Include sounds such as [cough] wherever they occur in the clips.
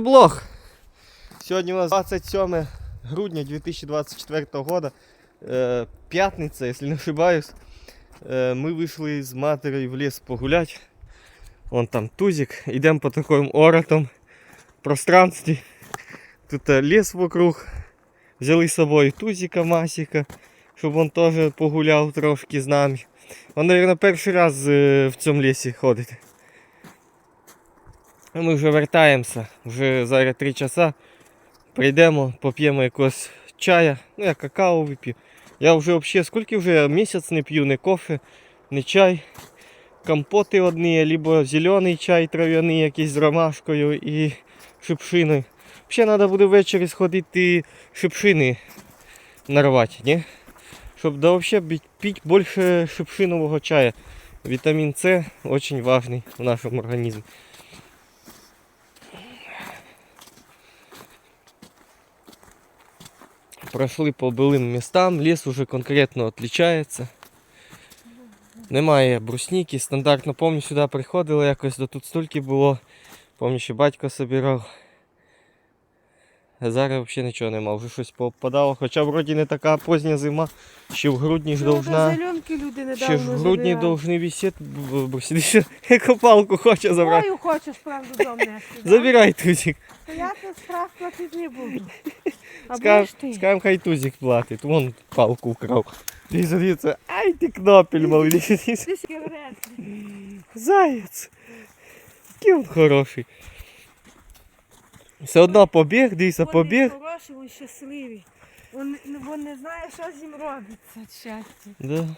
Блог. Сьогодні у нас 27 грудня 2024 года. Е, П'ятниця, якщо не ошибаюсь. Е, Ми вийшли з матері в ліс погуляти. Вон там тузик. Йдемо по такому оротом пространстві. Тут е, ліс вокруг. Взяли з собою тузика Масіка, щоб він теж погуляв трошки з нами. Він, мабуть, перший раз е, в цьому лісі ходить. А Ми вже вертаємося, вже зараз 3 часа. Прийдемо, поп'ємо якогось чая, ну я какао вип'ю. Я вже взагалі скільки вже місяць не п'ю ні кофе, ні чай. Компоти одні, або зелений чай трав'яний якийсь з ромашкою і шипшиною. Ще треба буде ввечері сходити шипшини нарвати, ні? Щоб да, взагалі пити більше шипшинового чаю. Вітамін С дуже важливий в нашому організмі. Прошли по былым местам, лес уже конкретно отличається. Немає брусніки, стандартно пам'ятаю, сюди приходили якось, до тут стільки було. Пам'ятаю, що батько собирав. А зараз взагалі нічого нема, вже щось попадало. Хоча вроді не така позня зима, ще в грудні ж должна. Зеленки люди недавно Ще ж в грудні забирали. должны висіти брусніки. Яку [laughs] палку хоче забрати. Ой, хочеш правду дом нести. [laughs] да? Забирай тузик. То Я тут справ платити не буду. Скажем, ти? хай тузик платить. Вон палку украв. І дивіться, ай ти кнопель малий. Ти. Заяць. Який він хороший. Все одно побіг, дивіться, Вони побіг. хороші, вони щасливі. Він, він не знає, що з ним робиться, щастя. Да.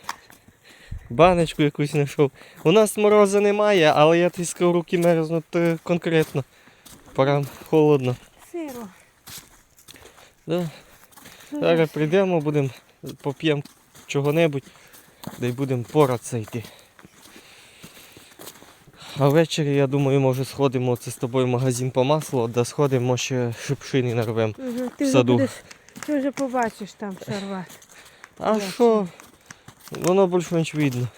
Баночку якусь знайшов. У нас морозу немає, але я тискав руки мерзнуть конкретно. Прям холодно. Сиро. Да. Зараз прийдемо, будемо поп'ємо чого-небудь, да й будемо поратися йти. А ввечері, я думаю, може сходимо це з тобою в магазин по маслу, да сходимо ще шипшини нарвемо. Угу. Ти, В вже будеш, ти вже побачиш там шарват. А що? Воно більш-менш видно.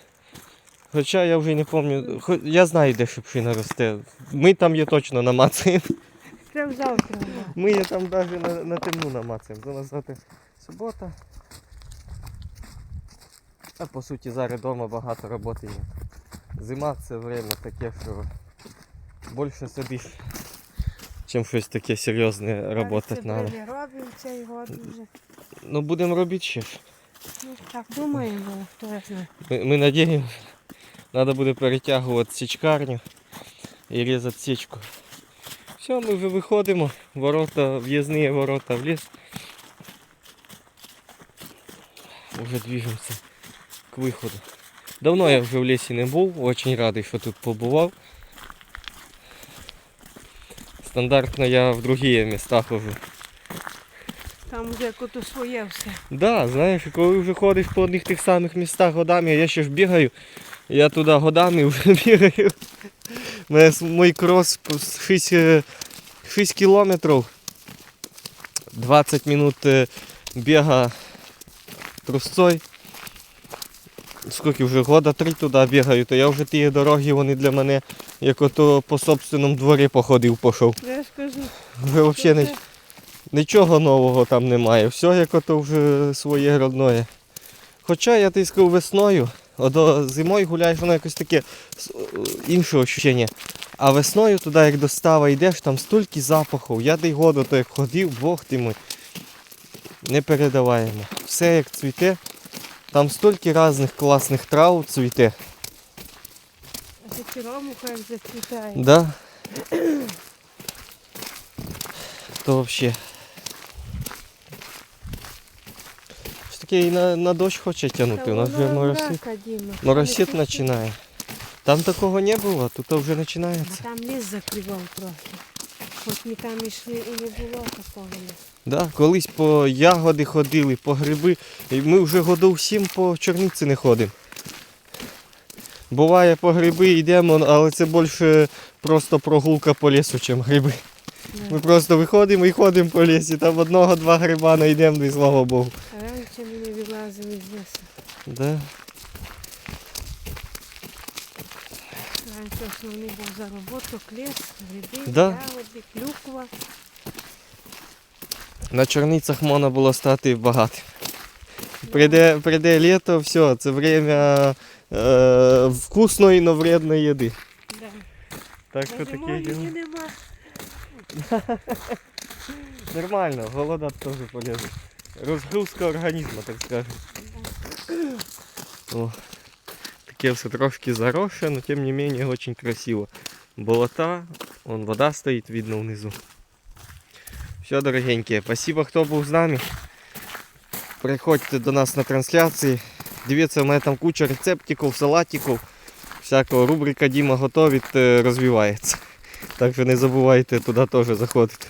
Хоча я вже не пам'ятаю. Я знаю, де шипшина росте. Ми там її точно намацаємо. Прям завтра. Ми її там навіть на, на темну намацаємо. До нас завтра субота. А по суті зараз вдома багато роботи є. Зима це время таке, що більше собі, чим щось таке серйозне роботи треба. робимо цей год вже. Ну будемо робити ще. Ну, так думаємо, хто знає. Ми, ми надіємося, треба буде перетягувати січкарню і різати січку. Все, ми вже виходимо. Ворота, в'їзні ворота в ліс. Уже движемося к виходу. Давно я вже в лісі не був, дуже радий, що тут побував. Стандартно я в других містах уже. Там вже кото своє все. Да, знаєш, коли вже ходиш по одних тих самих містах годами, я ще ж бігаю, я туди годами вже [laughs] бігаю. Мій крос 6, е, 6 кілометрів. 20 минут е, біга трусцой. Скільки вже года три туди бігаю, то я вже ті дороги, вони для мене як ото по собственному дворі походив, пішов. Я ж кажу, Вже взагалі не, Нічого нового там немає. Все як ото вже своє родне. Хоча я тискав весною, ото зимою гуляєш, воно якось таке с- інше ощущення. А весною туди, як до става йдеш, там стільки запахів. Я дай году то як ходив, Бог ти мой. Не передаваємо. Все як цвіте. Там стільки різних класних трав цвіте. а це черемуха як зацвітає. Да. То вообще. І на, на дощ хоче тягнути. У нас вже моросит, моросит починає. Там такого не було, тут вже починається. Там ліс закривав трохи. Хоч ми там йшли і не було такого. Да, колись по ягоди ходили, по гриби. І ми вже годов сім по чорниці не ходимо. Буває по гриби йдемо, але це більше просто прогулка по лісу, ніж гриби. Ми просто виходимо і ходимо по лісі, там одного-два гриба знайдемо, і слава Богу. А раніше ми не вилазили з лісу. Да. Раніше основний був за роботу, клес, гриби, Да. ягоди, клюква. На чорницях можна було стати багатим. Прийде, прийде літо, все, це время е, вкусної, но вредної їди. Да. Так що таке зимові діло. нема. [laughs] Нормально, голодати теж полезно. Розгрузка організму, так скажемо. О, таке все трошки заросше, но тем не менее очень красиво. Болота, вон вода стоїть, видно внизу. Все, дорогенькі, спасибо, хто був з нами. Приходьте до нас на трансляції. Дивіться, у мене там куча рецептиків, салатиків. Всякого рубрика Діма готовить е, розвивається. Так що не забувайте туди теж заходити.